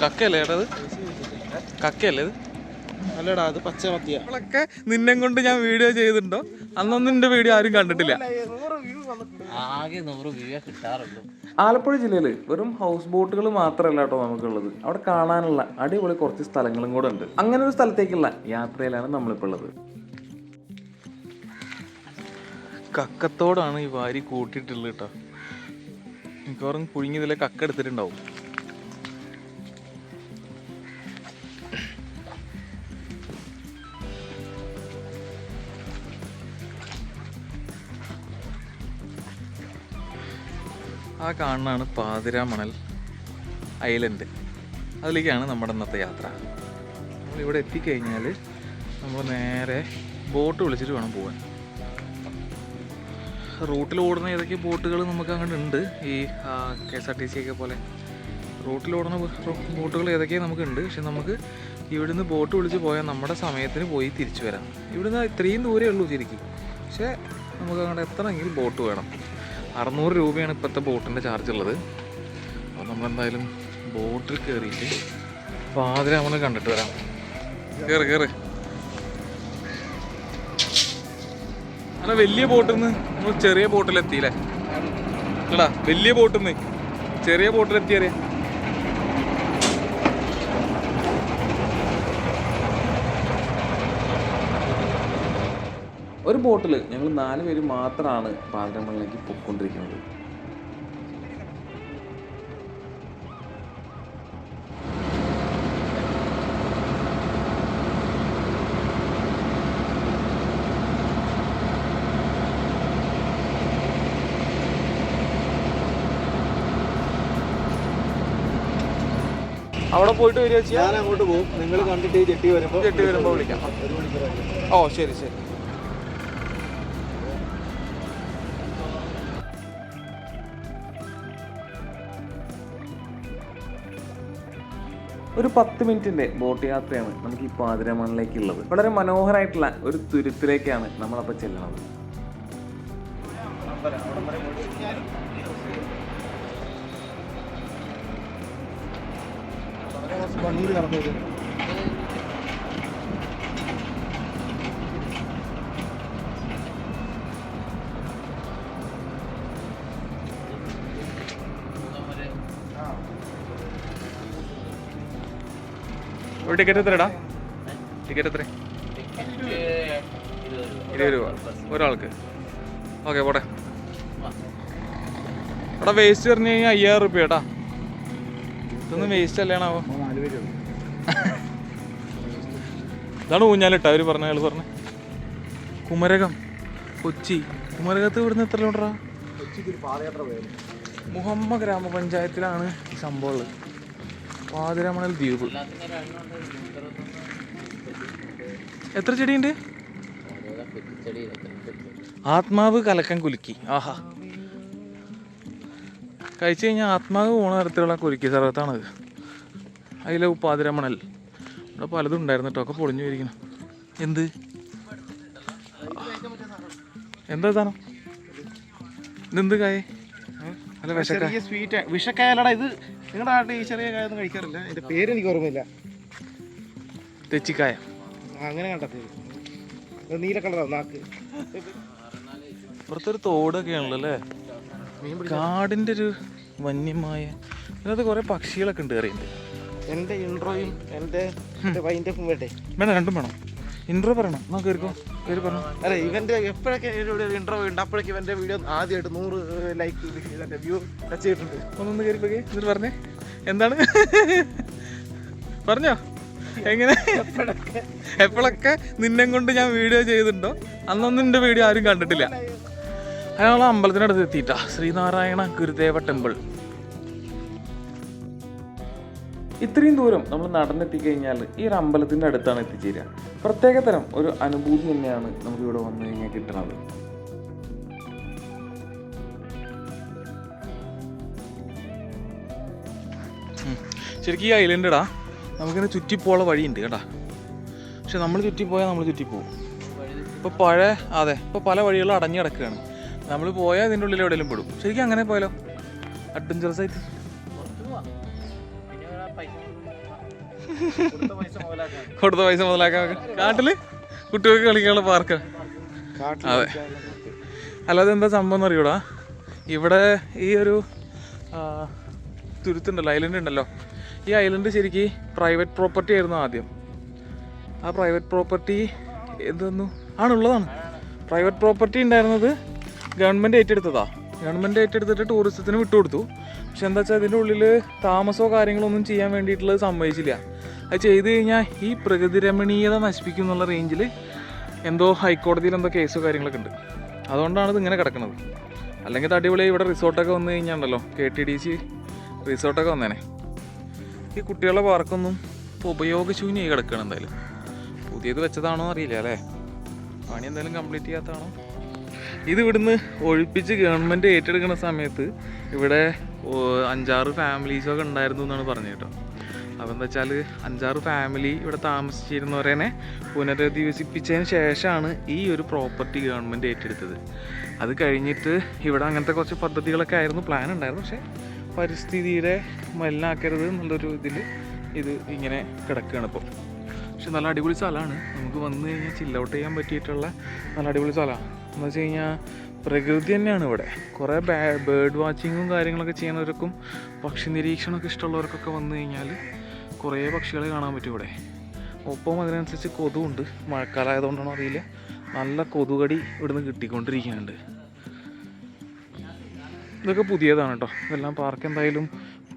കക്കയല്ലേ കക്കയല്ലേ ഇത്? അല്ലടാ അത് പച്ച മത്തിയ നമ്മളൊക്കെ നിന്നെ കൊണ്ട് ഞാൻ വീഡിയോ ചെയ്തിട്ടുണ്ടോ? അന്നൊന്നും നിന്റെ വീഡിയോ ആരും കണ്ടിട്ടില്ല. ആകെ നൂറ് വ്യൂ കിട്ടാറുള്ളൂ. ആലപ്പുഴ ജില്ലയിൽ വെറും ഹൗസ് ബോട്ടുകൾ മാത്രമല്ല കേട്ടോ നമുക്കുള്ളത്. അവിടെ കാണാനുള്ള അടിപൊളി കുറച്ച് സ്ഥലങ്ങളും കൂടെ ഉണ്ട്. അങ്ങനെ ഒരു സ്ഥലത്തേക്കുള്ള യാത്രയിലാണ് നമ്മളിപ്പോൾ ഉള്ളത്. കക്കത്തോടാണ് ഈ വാരി കൂട്ടിയിട്ടുള്ളത് കേട്ടോ. മിക്കവാറും പുഴുങ്ങിയതിലെ കക്ക എടുത്തിട്ടുണ്ടാവും. ആ കാണുന്നതാണ് പാതിരാമണൽ ഐലൻഡ്. അതിലേക്കാണ് നമ്മുടെ ഇന്നത്തെ യാത്ര. നമ്മളിവിടെ എത്തിക്കഴിഞ്ഞാൽ നമ്മൾ നേരെ ബോട്ട് വിളിച്ചിട്ട് വേണം പോകാൻ റൂട്ടിൽ ഓടുന്ന ഏതൊക്കെ ബോട്ടുകൾ നമുക്ക് അങ്ങോട്ട് ഉണ്ട്? ഈ K S R T C ഒക്കെ പോലെ. റൂട്ടിൽ ഓടുന്ന ബോട്ടുകൾ ഏതൊക്കെ നമുക്കുണ്ട് പക്ഷെ നമുക്ക് ഇവിടുന്ന് ബോട്ട് വിളിച്ച് പോയാൽ നമ്മുടെ സമയത്തിന് പോയി തിരിച്ചു വരാം. ഇവിടുന്ന് ഇത്രയും ദൂരമേ ഉള്ളൂ ശരിക്കും. പക്ഷേ നമുക്ക് അങ്ങോട്ട് എത്തണമെങ്കിൽ ബോട്ട് വേണം. അറുന്നൂറ് രൂപയാണ് ഇപ്പോഴത്തെ ബോട്ടിന്റെ ചാർജ് ഉള്ളത്. അപ്പോൾ നമ്മളെന്തായാലും ബോട്ടിൽ കയറിയിട്ട് പാതിര നമ്മൾ കണ്ടിട്ട് വരാം. കയറി കയറി അങ്ങനെ വലിയ ബോട്ടിൽ നിന്ന് നമ്മൾ ചെറിയ ബോട്ടിലെത്തിയില്ലേ? അല്ലടാ വലിയ ബോട്ടിൽ നിന്ന് ചെറിയ ബോട്ടിലെത്തിയറിയ ഒരു ബോട്ടിൽ ഞങ്ങൾ നാല് പേര് മാത്രമാണ് പാതിരമണിലേക്ക് പൊയ്ക്കൊണ്ടിരിക്കുന്നത്. അവിടെ പോയിട്ട് വരിക ഞാൻ അങ്ങോട്ട് പോകും. നിങ്ങൾ കണ്ടിട്ട് ഈ വരുമ്പോൾ ജെട്ടി വരുമ്പോൾ വിളിക്കാം. ഓ ശരി ശരി. ഒരു പത്ത് മിനിറ്റിന്റെ ബോട്ട് യാത്രയാണ് നമുക്ക് ഈ പാതിരമണിലേക്കുള്ളത്. വളരെ മനോഹരമായിട്ടുള്ള ഒരു തുരുത്തിലേക്കാണ് നമ്മളപ്പോൾ ചെല്ലുന്നത്. വണ്ടിയിൽ നടന്നു ഒരു ടിക്കറ്റ് എത്രടാ ടിക്കറ്റ് എത്ര ഇരുപത് രൂപ. ഒരാൾക്ക്. ഓക്കെ പോട്ടെ. എടാ വേസ്റ്റ് പറഞ്ഞു കഴിഞ്ഞാൽ അയ്യായിരം റുപ്യ കേട്ടാ. ഇതൊന്നും വേസ്റ്റ് അല്ലേണാവോ? ഇതാണ് ഊഞ്ഞാലിട്ട അവർ പറഞ്ഞ അയാൾ പറഞ്ഞ. കുമരകം. കൊച്ചി. കുമരകത്ത് ഇവിടുന്ന് എത്ര കിലോമീറ്ററാ മുഹമ്മ ഗ്രാമപഞ്ചായത്തിലാണ് ഈ സംഭവം ഉള്ളത്. പാതിരമണൽ ദ്വീപ്. എത്ര ചെടിയുണ്ട്? ആത്മാവ് കലക്കം കുലുക്കി. ആഹാ. കഴിച്ചു കഴിഞ്ഞാൽ ആത്മാവ് പോണ തരത്തിലുള്ള കുലുക്കി സർവത്താണത്. അതിലെ പാതിരമണൽ ഇവിടെ പലതും ഉണ്ടായിരുന്നു കേട്ടോ. ഒക്കെ പൊളിഞ്ഞു വരിക എന്ത്? എന്താ സാധനം? ഇതെന്ത് കായ്? അല്ല വിഷക്കായ സ്വീറ്റ് അല്ലടാ ഇത് നിങ്ങളുടെ നാട്ടിൽ ഈ ചെറിയ കായൊന്നും കഴിക്കാറില്ല? ഇതിന്റെ പേര് എനിക്ക് ഓർമ്മയില്ല. തെച്ചിക്കായ. അങ്ങനെ അങ്ങനെ കണ്ടെത്തി നീല കളറാ നാക്ക്. ഇപ്പുറത്തൊരു തോടൊക്കെ ആണല്ലോ അല്ലേ കാടിന്റെ ഒരു വന്യമായ അതിനകത്ത് കുറെ പക്ഷികളൊക്കെ ഉണ്ട് കയറിയുണ്ട് എന്റെ ഇൻട്രോയും എന്റെ വൈൻഡപ്പും വേണ്ടേ? വേണം രണ്ടും വേണം. ഇൻട്രോ പറയണം. നമുക്ക് കയറിക്കോ കയറി പറഞ്ഞു അല്ല ഇവന്റെ എപ്പോഴൊക്കെ ഇവിടെ ഇൻട്രോ ഉണ്ട്? അപ്പോഴൊക്കെ ഇവന്റെ വീഡിയോ ആദ്യമായിട്ട് നൂറ് ലൈക്ക് വ്യൂ ടച്ച് ചെയ്തിട്ടുണ്ട്. ഒന്നൊന്ന് കയറിപ്പോക്കെ എന്നിട്ട് പറഞ്ഞേ. എന്താണ്? പറഞ്ഞോ? എങ്ങനെ? എപ്പോഴൊക്കെ നിന്നെ കൊണ്ട് ഞാൻ വീഡിയോ ചെയ്തിട്ടുണ്ടോ? അന്നൊന്നും നിന്റെ വീഡിയോ ആരും കണ്ടിട്ടില്ല. അയാൾ അമ്പലത്തിനടുത്ത് എത്തിയിട്ടാ. ശ്രീനാരായണ ഗുരുദേവ ടെമ്പിൾ ഇത്രയും ദൂരം നമ്മൾ നടന്നെത്തിക്കഴിഞ്ഞാൽ ഈ ഒരു അമ്പലത്തിന്റെ അടുത്താണ് എത്തിച്ചേരുക. പ്രത്യേക തരം ഒരു അനുഭൂതി തന്നെയാണ് നമുക്കിവിടെ വന്നു കഴിഞ്ഞാൽ കിട്ടുന്നത് ശരിക്കും ഈ ഐലൻഡ് ഇടാ നമുക്കിങ്ങനെ ചുറ്റിപ്പോള വഴിയുണ്ട് കേട്ടാ. പക്ഷെ നമ്മൾ ചുറ്റിപ്പോയാൽ നമ്മൾ ചുറ്റിപ്പോവും. ഇപ്പോൾ പഴയ അതെ ഇപ്പോൾ പല വഴികളും അടഞ്ഞു കിടക്കുകയാണ്. നമ്മൾ പോയാൽ ഇതിന്റെ ഉള്ളിൽ എവിടെയെങ്കിലും പെടും. ശരിക്കും അങ്ങനെ പോയാലോ? അഡ്വഞ്ചറസ് ആയിട്ട്. കൊടുത്ത പൈസ മുതലാക്കാൻ കാട്ടിൽ കുട്ടികൾക്ക് കളിക്കാനുള്ള പാർക്ക് അതെ. അല്ലാതെ എന്താ സംഭവം എന്ന് അറിയൂടാ? ഇവിടെ ഈ ഒരു തുരുത്തുണ്ടല്ലോ ഐലൻഡ് ഉണ്ടല്ലോ. ഈ ഐലൻഡ് ശരിക്കും പ്രൈവറ്റ് പ്രോപ്പർട്ടി ആയിരുന്നു ആദ്യം. ആ പ്രൈവറ്റ് പ്രോപ്പർട്ടി എന്തെന്നു ആണുള്ളതാണ്. പ്രൈവറ്റ് പ്രോപ്പർട്ടി ഉണ്ടായിരുന്നത് ഗവൺമെന്റ് ഏറ്റെടുത്തതാ. ഗവൺമെന്റ് ഏറ്റെടുത്തിട്ട് ടൂറിസത്തിന് വിട്ടുകൊടുത്തു. പക്ഷെ എന്താ വെച്ചാൽ അതിന്റെ ഉള്ളിൽ താമസമോ കാര്യങ്ങളോ ഒന്നും ചെയ്യാൻ വേണ്ടിയിട്ടുള്ളത് സമ്മതിച്ചില്ല. അത് ചെയ്ത് കഴിഞ്ഞാൽ ഈ പ്രകൃതി രമണീയത നശിപ്പിക്കും എന്നുള്ള റേഞ്ചിൽ എന്തോ ഹൈക്കോടതിയിൽ എന്തോ കേസോ കാര്യങ്ങളൊക്കെ ഉണ്ട്. അതുകൊണ്ടാണ് ഇത് ഇങ്ങനെ കിടക്കുന്നത്. അല്ലെങ്കിൽ ഇത് അടിപൊളി ഇവിടെ റിസോർട്ടൊക്കെ വന്നു കഴിഞ്ഞാണ്ടല്ലോ കെ ടി ഡി സി റിസോർട്ടൊക്കെ വന്നേനെ. ഈ കുട്ടികളുടെ പാർക്കൊന്നും ഇപ്പോൾ ഉപയോഗശൂന്യമായി കിടക്കുകയാണ് എന്തായാലും. പുതിയത് വെച്ചതാണോ അറിയില്ല അല്ലേ? പണി എന്തായാലും കംപ്ലീറ്റ് ചെയ്യാത്തതാണോ? ഇത് ഇവിടുന്ന് ഒഴിപ്പിച്ച് ഗവൺമെന്റ് ഏറ്റെടുക്കുന്ന സമയത്ത് ഇവിടെ അഞ്ചാറ് ഫാമിലീസൊക്കെ ഉണ്ടായിരുന്നു എന്നാണ് പറഞ്ഞു കേട്ടോ. എന്താ വെച്ചാൽ അഞ്ചാറ് ഫാമിലി ഇവിടെ താമസിച്ചിരുന്നവരെ പുനരധിവസിപ്പിച്ചതിന് ശേഷമാണ് ഈ ഒരു പ്രോപ്പർട്ടി ഗവൺമെന്റ് ഏറ്റെടുത്തത്. അത് കഴിഞ്ഞിട്ട് ഇവിടെ അങ്ങനത്തെ കുറച്ച് പദ്ധതികളൊക്കെ ആയിരുന്നു പ്ലാൻ ഉണ്ടായിരുന്നു. പക്ഷേ പരിസ്ഥിതിയുടെ മലിനാക്കരുത് എന്നുള്ളൊരു ഇതിൽ ഇത് ഇങ്ങനെ കിടക്കുകയാണ് ഇപ്പോൾ പക്ഷെ നല്ല അടിപൊളി സ്ഥലമാണ്. നമുക്ക് വന്നു കഴിഞ്ഞാൽ ചില്ലൗട്ട് ചെയ്യാൻ പറ്റിയിട്ടുള്ള നല്ല അടിപൊളി സ്ഥലമാണ് എന്ന് വെച്ച് കഴിഞ്ഞാൽ പ്രകൃതി തന്നെയാണ് ഇവിടെ. കുറേ ബേർഡ് വാച്ചിങ്ങും കാര്യങ്ങളൊക്കെ ചെയ്യുന്നവർക്കും പക്ഷി നിരീക്ഷണമൊക്കെ ഇഷ്ടമുള്ളവർക്കൊക്കെ വന്നു കഴിഞ്ഞാൽ കുറേ പക്ഷികളെ കാണാൻ പറ്റും ഇവിടെ. ഒപ്പം അതിനനുസരിച്ച് കൊതുണ്ട് മഴക്കാലമായതുകൊണ്ടാണോ അറിയില്ല. നല്ല കൊതുകടി ഇവിടുന്ന് കിട്ടിക്കൊണ്ടിരിക്കുന്നുണ്ട്. ഇതൊക്കെ പുതിയതാണ് കേട്ടോ. ഇതെല്ലാം പാർക്ക് എന്തായാലും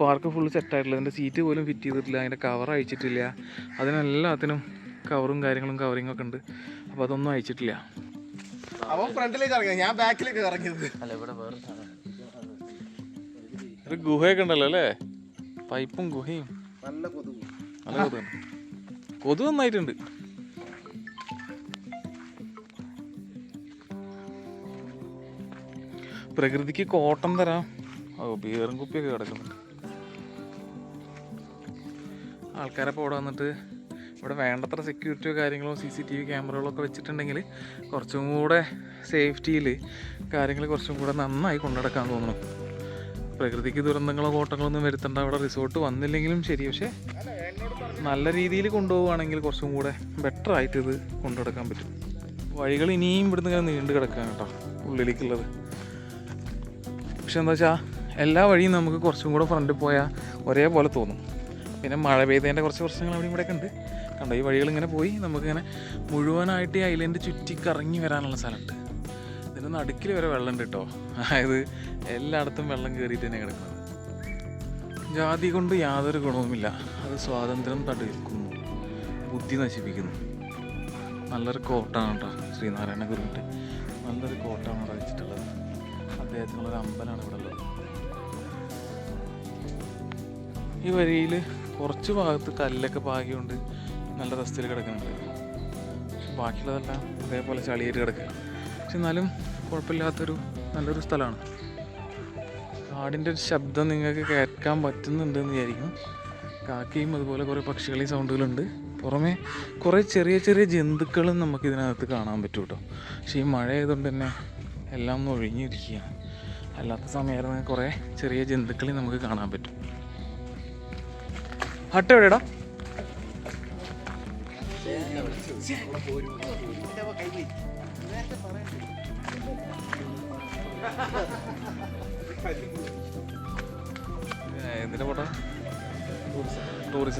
പാർക്ക് ഫുൾ സെറ്റായിട്ടില്ല അതിന്റെ സീറ്റ് പോലും ഫിറ്റ് ചെയ്തിട്ടില്ല. അതിന്റെ കവർ അയച്ചിട്ടില്ല. അതിനെല്ലാത്തിനും കവറും കാര്യങ്ങളും കവറിങ്ങൊക്കെ ഉണ്ട്. അപ്പോൾ അതൊന്നും അയച്ചിട്ടില്ല. അവൻ ഫ്രണ്ടിലേക്ക് ഇറങ്ങി. ഞാൻ ബാക്കിലേക്ക് ഇറങ്ങിയത്. അല്ല ഇവിടെ വേറെ സാധനം. ഒരു ഗുഹയൊക്കെ ഉണ്ടല്ലോ അല്ലേ? പൈപ്പും ഗുഹയും. നല്ല കൊതു നല്ല കൊതു കൊതു നന്നായിട്ടുണ്ട്. പ്രകൃതിക്ക് കോട്ടം തരാം. ഓ ബിയറും കുപ്പിയൊക്കെ കിടക്കുന്നുണ്ട്. ആൾക്കാരപ്പോൾ ഇവിടെ വന്നിട്ട് ഇവിടെ വേണ്ടത്ര സെക്യൂരിറ്റിയോ കാര്യങ്ങളോ സി സി ടി വി ക്യാമറകളോ ഒക്കെ വെച്ചിട്ടുണ്ടെങ്കിൽ കുറച്ചും കൂടെ സേഫ്റ്റിയിൽ കാര്യങ്ങൾ കുറച്ചും കൂടെ നന്നായി കൊണ്ടുനടക്കാൻ തോന്നുന്നു പ്രകൃതിക്ക് ദുരന്തങ്ങളോ കോട്ടങ്ങളോ ഒന്നും വരുത്തേണ്ട. അവിടെ റിസോർട്ട് വന്നില്ലെങ്കിലും ശരി. പക്ഷേ നല്ല രീതിയിൽ കൊണ്ടുപോവുകയാണെങ്കിൽ കുറച്ചും കൂടെ ബെറ്റർ ആയിട്ട് ഇത് കൊണ്ടുനടക്കാൻ പറ്റും. വഴികൾ ഇനിയും ഇവിടുന്ന് ഇങ്ങനെ നീണ്ടു കിടക്കുകയാണ് കേട്ടോ ഉള്ളിലേക്കുള്ളത്. പക്ഷെ എന്താ വെച്ചാൽ എല്ലാ വഴിയും നമുക്ക് കുറച്ചും കൂടെ ഫ്രണ്ടിൽ പോയാൽ ഒരേപോലെ തോന്നും. പിന്നെ മഴ പെയ്തതിന്റെ കുറച്ച് പ്രശ്നങ്ങൾ അവിടെ ഇവിടെയൊക്കെ ഉണ്ട്. കണ്ടോ? ഈ വഴികൾ ഇങ്ങനെ പോയി. നമുക്കിങ്ങനെ മുഴുവനായിട്ട് ഈ ഐലൻഡ് ചുറ്റി കറങ്ങി വരാനുള്ള സ്ഥലമുണ്ട്. ഇതിന്റെ നടുക്കിൽ വരെ വെള്ളമുണ്ട് കേട്ടോ. അതായത് എല്ലായിടത്തും വെള്ളം കയറിയിട്ട് തന്നെ കിടക്കുന്നത്. ജാതി കൊണ്ട് യാതൊരു ഗുണവുമില്ല. അത് സ്വാതന്ത്ര്യം തടുക്കുന്നു. ബുദ്ധി നശിപ്പിക്കുന്നു. നല്ലൊരു കോട്ടാണ് കേട്ടോ ശ്രീനാരായണ ഗുരുവിന്റെ. നല്ലൊരു കോട്ടാണ് അവിടെ വെച്ചിട്ടുള്ളത്. അദ്ദേഹത്തിനുള്ളൊരു അമ്പലമാണ് ഇവിടെ ഉള്ളത്. ഈ വരിയിൽ കുറച്ച് ഭാഗത്ത് കല്ലൊക്കെ പാകിയുണ്ട്. നല്ല റെസ്റ്റിൽ കിടക്കുന്നുണ്ട്. പക്ഷെ ബാക്കിയുള്ളതെല്ലാം അതേപോലെ ചളിയേറ്റ് കിടക്കുക പക്ഷെ എന്നാലും കുഴപ്പമില്ലാത്തൊരു നല്ലൊരു സ്ഥലമാണ്. കാടിന്റെ ഒരു ശബ്ദം നിങ്ങൾക്ക് കേൾക്കാൻ പറ്റുന്നുണ്ടെന്ന് വിചാരിക്കും കാക്കയും അതുപോലെ കുറേ പക്ഷികളെയും സൗണ്ടുകളുണ്ട്. പുറമേ കുറേ ചെറിയ ചെറിയ ജന്തുക്കളും നമുക്ക് ഇതിനകത്ത് കാണാൻ പറ്റും കേട്ടോ. പക്ഷേ ഈ മഴ ആയതുകൊണ്ട് തന്നെ എല്ലാം ഒന്ന് ഒഴിഞ്ഞിരിക്കുകയാണ്. അല്ലാത്ത സമയമായിരുന്നെങ്കിൽ കുറേ ചെറിയ ജന്തുക്കളെയും നമുക്ക് കാണാൻ പറ്റും. ഹട്ട് എവിടെടാ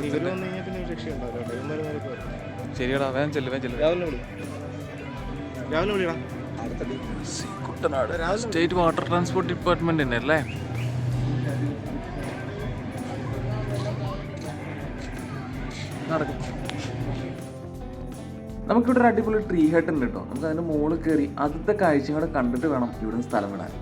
ഇവന്മാര് നേരെ ടൂറിസം ശരിയടാ വേഗം ചെല്ലു വേഗം ചെല്ലു. രാവിലെ രാവിലെ വിളിയടാ. Kuttanad state water transport department തന്നെ അല്ലേ? നടക്കും. നമുക്കിവിടെ ഒരു അടിപൊളി ട്രീ ഹട്ട് ഉണ്ട് കേട്ടോ നമുക്ക് അതിന്റെ മുകളിൽ കയറി ആദ്യത്തെ കാഴ്ച കണ്ടിട്ട് വേണം ഇവിടുന്ന് സ്ഥലം വിടാൻ.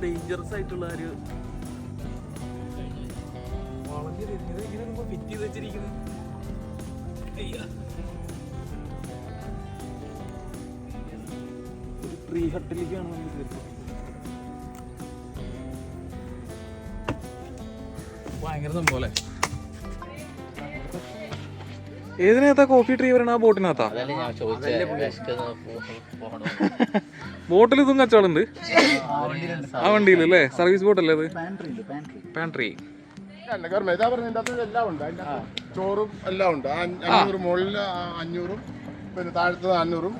ഡേഞ്ചറസ് ആയിട്ടുള്ള ഒരു വളഞ്ഞിരിക്കുന്നത് ഇങ്ങനെ ഫിറ്റ് ചെയ്ത് വെച്ചിരിക്കുന്നത്. അയ്യ. ട്രീ ഹട്ടിലേക്കാണ് നമ്മൾ ഭയങ്കര സംഭവല്ലേ ഏതിനകത്താ കോഫി ട്രീ വരണ? ആ ബോട്ടിനകത്താ? ബോട്ടിൽ ഇതും കച്ചവടമുണ്ട്. ആ വണ്ടിയിൽ അല്ലേ? സർവീസ് ബോട്ടല്ലേ അത്? പാൻട്രി ചോറും എല്ലാം ഉണ്ട്. അഞ്ഞൂറ് മുകളിൽ അഞ്ഞൂറും പിന്നെ താഴത്തത് അഞ്ഞൂറും.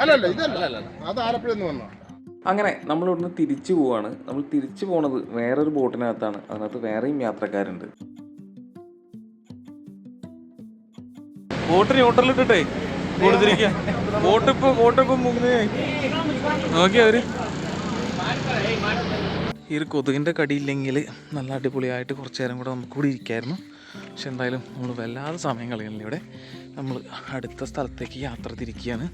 അല്ലല്ല ഇതല്ല അത് ആലപ്പുഴ നിന്ന് വന്നോ അങ്ങനെ നമ്മൾ ഇവിടുന്ന് തിരിച്ചു പോവാണ്. നമ്മൾ തിരിച്ചു പോണത് വേറൊരു ബോട്ടിനകത്താണ്. അതിനകത്ത് വേറെയും യാത്രക്കാരുണ്ട്. ബോട്ട് ന്യൂട്രലിട്ടിട്ടേ കൊടുത്തിരിക്കുക ബോട്ട് ഇപ്പൊ ബോട്ട് നോക്കിയാ അവർ. ഈ ഒരു കൊതുകിന്റെ കടിയില്ലെങ്കിൽ നല്ല അടിപൊളിയായിട്ട് കുറച്ചു നേരം കൂടെ നമുക്ക് കൂടി ഇരിക്കായിരുന്നു. പക്ഷെ എന്തായാലും നമ്മൾ വല്ലാതെ സമയം കളയുന്നില്ല. ഇവിടെ നമ്മൾ അടുത്ത സ്ഥലത്തേക്ക് യാത്ര തിരിക്കുകയാണ്.